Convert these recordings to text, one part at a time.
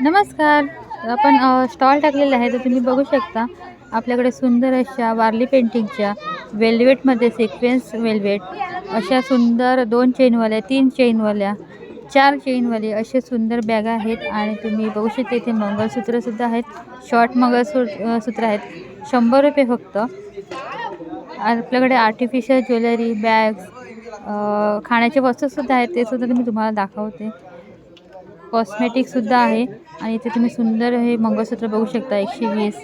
नमस्कार. आपण स्टॉल टाकलेला आहे तर तुम्ही बघू शकता. आपल्याकडे सुंदर अशा वारली पेंटिंगच्या वेल्वेटमध्ये सिक्वेन्स वेल्वेट अशा सुंदर दोन चेनवाल्या तीन चेनवाल्या चार चेनवाले असे सुंदर बॅगा आहेत. आणि तुम्ही बघू शकता इथे मंगळसूत्रसुद्धा आहेत. शॉर्ट मंगळसू सूत्र आहेत. शंभर रुपये फक्त. आपल्याकडे आर्टिफिशियल ज्वेलरी बॅग्स खाण्याच्या वस्तूसुद्धा आहेत ते सुद्धा मी तुम्हाला दाखवते. कॉस्मेटिकसुद्धा आहे. आणि इथे तुम्ही सुंदर हे मंगळसूत्र बघू शकता एकशे वीस.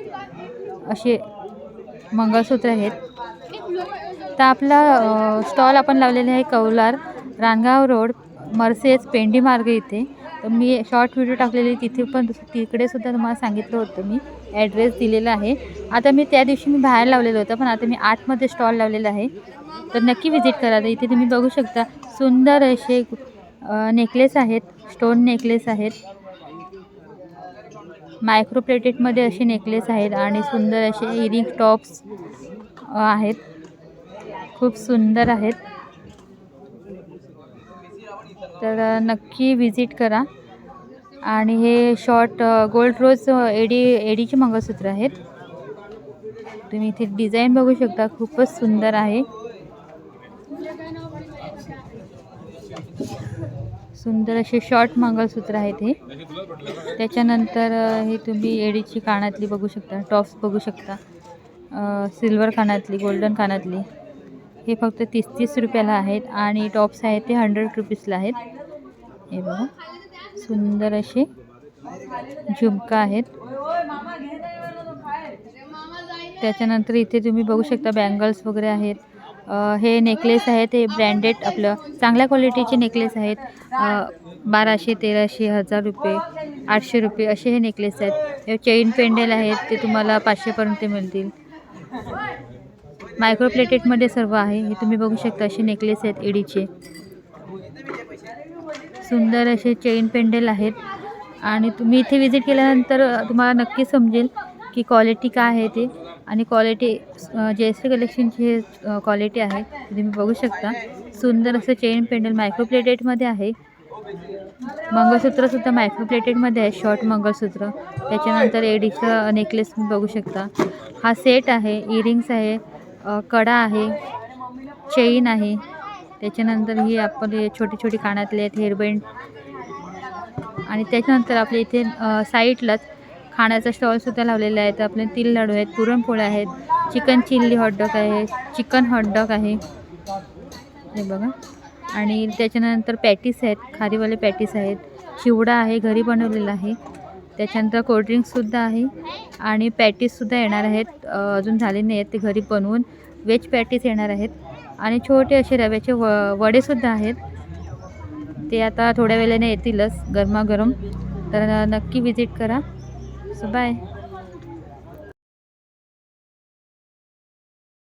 असे मंगळसूत्र आहेत. तर आपला स्टॉल आपण लावलेला आहे कौलार रानगाव रोड मर्सेस पेंडी मार्ग इथे. तर मी शॉर्ट व्हिडिओ टाकलेली तिथे पण तिकडे सुद्धा तुम्हाला सांगितलं होतं मी. ॲड्रेस दिलेला आहे. आता मी त्या दिवशी मी बाहेर लावलेलं होतं पण आता मी आतमध्ये स्टॉल लावलेला आहे. तर नक्की व्हिजिट करा. तर इथे तुम्ही बघू शकता सुंदर असे नेकलेस आहेत स्टोन नेकलेस आहेत. मायक्रो प्लेटेडमध्ये असे नेकलेस आहेत आणि सुंदर असे इरिंग टॉप्स आहेत. खूप सुंदर आहेत. तर नक्की विजिट करा. आणि हे शॉर्ट गोल्ड रोज एडी एडीचे मंगळसूत्र आहेत. तुम्ही इथे डिझाईन बघू शकता खूपच सुंदर आहे. सुंदर असे शॉर्ट मंगळसूत्र आहेत हे. त्याच्यानंतर हे तुम्ही एडीची कानातली बघू शकता टॉप्स बघू शकता. सिल्वर कानातली गोल्डन कानातली. हे फक्त तीस तीस रुपयाला आहेत आणि टॉप्स आहेत ते हंड्रेड रुपीजला आहेत. हे बघा. सुंदर असे झुमका आहेत. त्याच्यानंतर इथे तुम्ही बघू शकता बँगल्स वगैरे आहेत. हे नेकलेस आहेत हे ब्रँडेड आपलं चांगल्या क्वालिटीचे नेकलेस आहेत. बाराशे तेराशे हजार रुपये आठशे रुपये असे हे नेकलेस आहेत. हे चेन पेंडेल आहेत ते तुम्हाला पाचशेपर्यंत मिळतील. मायक्रो प्लेटेटमध्ये सर्व आहे हे तुम्ही बघू शकता असे नेकलेस आहेत एडीचे. सुंदर असे चेन पेंडेल आहेत. आणि तुम्ही इथे विजिट केल्यानंतर तुम्हाला नक्की समजेल की क्वालिटी काय आहे ते. आणि क्वालिटी जे एस टी कलेक्शनची हे क्वालिटी आहे तुम्ही बघू शकता. सुंदर असं चेन पेंडल मायक्रो प्लेटेडमध्ये आहे. मंगळसूत्रसुद्धा मायक्रो प्लेटेडमध्ये आहे शॉर्ट मंगळसूत्र. त्याच्यानंतर एडीचं नेकलेस तुम्ही बघू शकता. हा सेट आहे इयरिंग्स आहे कडा आहे चेन आहे. त्याच्यानंतर ही आपण छोटी छोटी कानातले आहेत हेअरबँड आणि त्याच्यानंतर आपल्या इथे साईटलाच साईडलाच खाण्याचा स्टॉलसुद्धा लावलेला आहे. तर आपले तिल लाडू आहेत पुरणपोळ्या आहेत चिकन चिल्ली हॉटडॉग आहे चिकन हॉटडॉग आहे. हे बघा. आणि त्याच्यानंतर पॅटीस आहेत खारीवाले पॅटीस आहेत. चिवडा आहे घरी बनवलेला आहे. त्याच्यानंतर कोल्ड्रिंक्ससुद्धा आहे. आणि पॅटीससुद्धा येणार आहेत. अजून झाले नाही आहेत ते घरी बनवून व्हेज पॅटीस येणार आहेत. आणि छोटे असे रव्याचे व वडेसुद्धा आहेत. ते आता थोड्या वेळाने येतीलच गरमागरम. तर नक्की विजिट करा. 拜